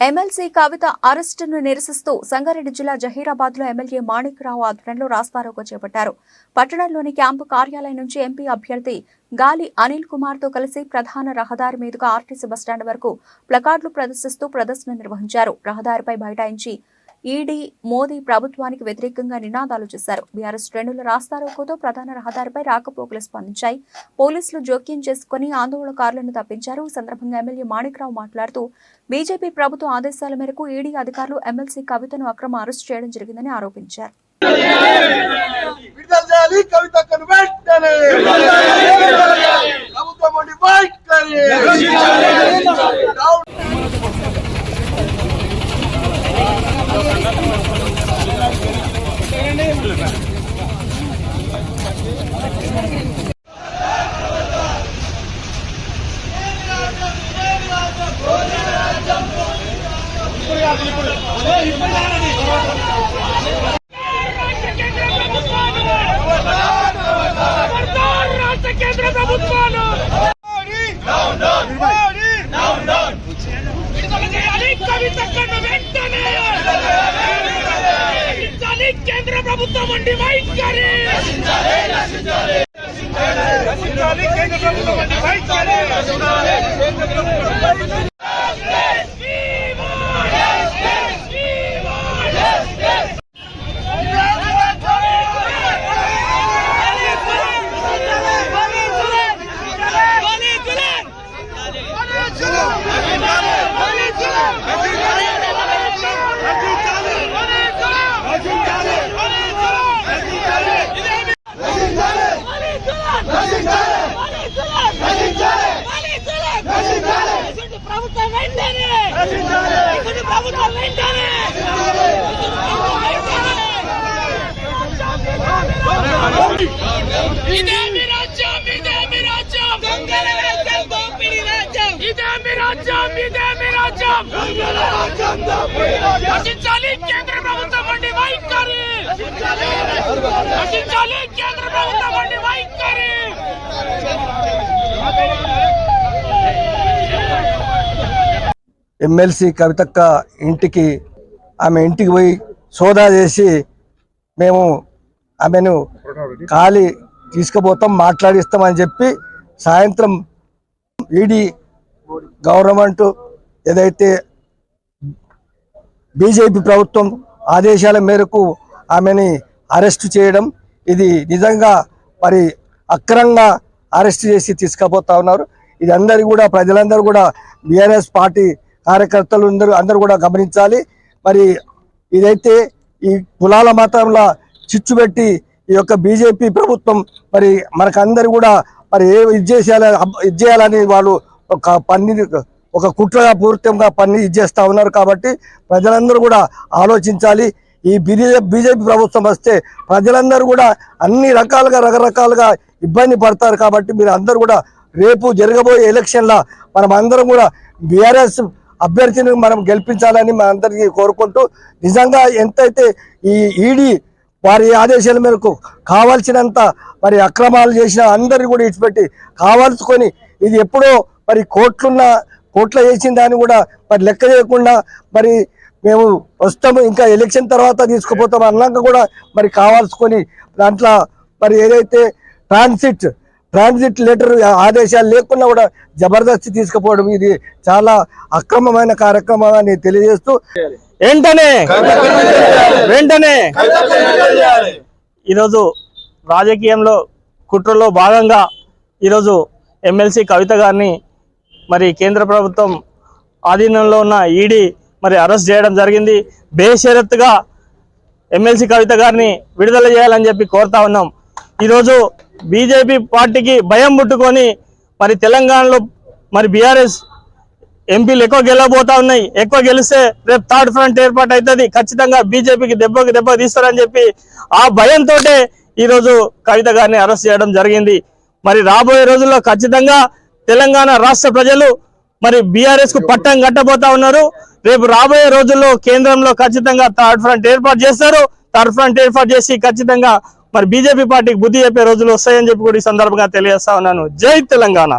MLC కవిత అరెస్టును నిరసిస్తూ సంగారెడ్డి జిల్లా జహీరాబాద్లో ఎమ్మెల్యే మాణిక్రావు ఆధ్వర్యంలో రాస్తారోకో చేపట్టారు. పట్టణంలోని క్యాంపు కార్యాలయం నుంచి ఎంపీ అభ్యర్థి గాలి అనిల్ కుమార్తో కలిసి ప్రధాన రహదారి మీదుగా ఆర్టీసీ బస్టాండ్ వరకు ప్లకార్డులు ప్రదర్శిస్తూ ప్రదర్శన నిర్వహించారు. రహదారిపై బైఠాయించి ఈడీ మోదీ ప్రభుత్వానికి వ్యతిరేకంగా నినాదాలు చేశారు. బీఆర్ఎస్ శ్రేణుల రాస్తారోకోతో ప్రధాన రహదారిపై రాకపోకలు స్పందించాయి. పోలీసులు జోక్యం చేసుకుని ఆందోళనకారులను తప్పించారు. ఈ సందర్భంగా ఎమ్మెల్యే మాణిక్రావు మాట్లాడుతూ బీజేపీ ప్రభుత్వ ఆదేశాల మేరకు ఈడీ అధికారులు ఎమ్మెల్సీ కవితను అక్రమ అరెస్ట్ చేయడం జరిగిందని ఆరోపించారు విడుదల చేయాలి కవితక్కను వెంటనే ప్రభుత్వం వండి వైఖరి డౌన్ రాష్ట్ర కేంద్ర ప్రభుత్వాలు విడుదల చేయాలి కవితక్కను వెంటనే రక్షించాలి కేంద్ర ప్రభుత్వం వండి వైఖరి రక్షించాలి కేంద్ర ప్రభుత్వం వండి వైఖరి ప్రభుత్వం ఇదే మీ రాజ్యం ఇదే మీ రాజ్యం దొంగల రాజ్యం దోపిడీ రాజ్యం ఇదే మీ రాజ్యం ఇదే మీ రాజ్యం దొంగల రాజ్యం దోపిడీ రాజ్యం రక్షించాలి కేంద్ర ప్రభుత్వం వండి వైఖరి రక్షించాలి ఎమ్మెల్సీ కవితక్క ఇంటికి ఆమె ఇంటికి పోయి సోదా చేసి మేము ఆమెను ఖాళీ తీసుకుపోతాం మాట్లాడిస్తామని చెప్పి సాయంత్రం ఈడీ గవర్నమెంట్ ఏదైతే బీజేపీ ప్రభుత్వం ఆదేశాల మేరకు ఆమెని అరెస్ట్ చేయడం ఇది నిజంగా మరి అక్రంగా అరెస్ట్ చేసి తీసుకుపోతా ఉన్నారు. ఇది అందరు కూడా ప్రజలందరూ కూడా బీఆర్ఎస్ పార్టీ కార్యకర్తలు అందరూ అందరూ కూడా గమనించాలి. మరి ఇదైతే ఈ కులాల మాత్రంలో చిచ్చు పెట్టి ఈ యొక్క బీజేపీ ప్రభుత్వం మరి మనకందరూ కూడా మరి ఏ ఇది చేసేయాలి ఇది చేయాలని వాళ్ళు ఒక పన్ని ఒక కుట్రగా పూర్తిగా పని ఇచ్చేస్తూ ఉన్నారు కాబట్టి ప్రజలందరూ కూడా ఆలోచించాలి. ఈ బిజె బీజేపీ ప్రభుత్వం వస్తే ప్రజలందరూ కూడా అన్ని రకాలుగా రకరకాలుగా ఇబ్బంది పడతారు కాబట్టి మీరు అందరూ కూడా రేపు జరగబోయే ఎలక్షన్లో మనం అందరం కూడా బీఆర్ఎస్ అభ్యర్థిని మనం గెలిపించాలని మన అందరికీ కోరుకుంటూ నిజంగా ఎంతైతే ఈ ఈడీ వారి ఆదేశాల మేరకు కావాల్సినంత మరి అక్రమాలు చేసిన అందరిని కూడా ఇచ్చిపెట్టి కావాల్సుకొని ఇది ఎప్పుడో మరి కోట్లున్న కోట్ల చేసిన దాన్ని కూడా మరి లెక్క చేయకుండా మరి మేము వస్తాము ఇంకా ఎలక్షన్ తర్వాత తీసుకుపోతాం అన్నాక కూడా మరి కావాల్సుకొని దాంట్లో మరి ఏదైతే ట్రాన్సిట్ ట్రాన్సిట్ లెటర్ ఆదేశాలు లేకుండా కూడా జబర్దస్తి తీసుకుపోవడం ఇది చాలా అక్రమమైన కార్యక్రమం అని తెలియజేస్తూ వెంటనే వెంటనే ఈరోజు రాజకీయంలో కుట్రలో భాగంగా ఈరోజు ఎమ్మెల్సీ కవిత గారిని మరి కేంద్ర ప్రభుత్వం ఆధీనంలో ఉన్న ఈడీ మరి అరెస్ట్ చేయడం జరిగింది. బేషరత్తుగా ఎమ్మెల్సీ కవిత గారిని విడుదల చేయాలని చెప్పి కోరుతా ఉన్నాం. ఈరోజు బీజేపీ పార్టీకి భయం పుట్టుకొని మరి తెలంగాణలో మరి బీఆర్ఎస్ ఎంపీలు ఎక్కువ గెలవబోతా ఉన్నాయి. ఎక్కువ గెలిస్తే రేపు థర్డ్ ఫ్రంట్ ఏర్పాటు అవుతుంది. ఖచ్చితంగా బీజేపీకి దెబ్బకి దెబ్బ తీస్తారని చెప్పి ఆ భయంతో ఈరోజు కవిత గారిని అరెస్ట్ చేయడం జరిగింది. మరి రాబోయే రోజుల్లో ఖచ్చితంగా తెలంగాణ రాష్ట్ర ప్రజలు మరి బీఆర్ఎస్కు పట్టం కట్టబోతా ఉన్నారు. రేపు రాబోయే రోజుల్లో కేంద్రంలో ఖచ్చితంగా థర్డ్ ఫ్రంట్ ఏర్పాటు చేస్తారు. థర్డ్ ఫ్రంట్ ఏర్పాటు చేసి ఖచ్చితంగా మరి బీజేపీ పార్టీకి బుద్ధి చెప్పే రోజులు వస్తాయని చెప్పి కూడా ఈ సందర్భంగా తెలియజేస్తా ఉన్నాను. జై తెలంగాణ.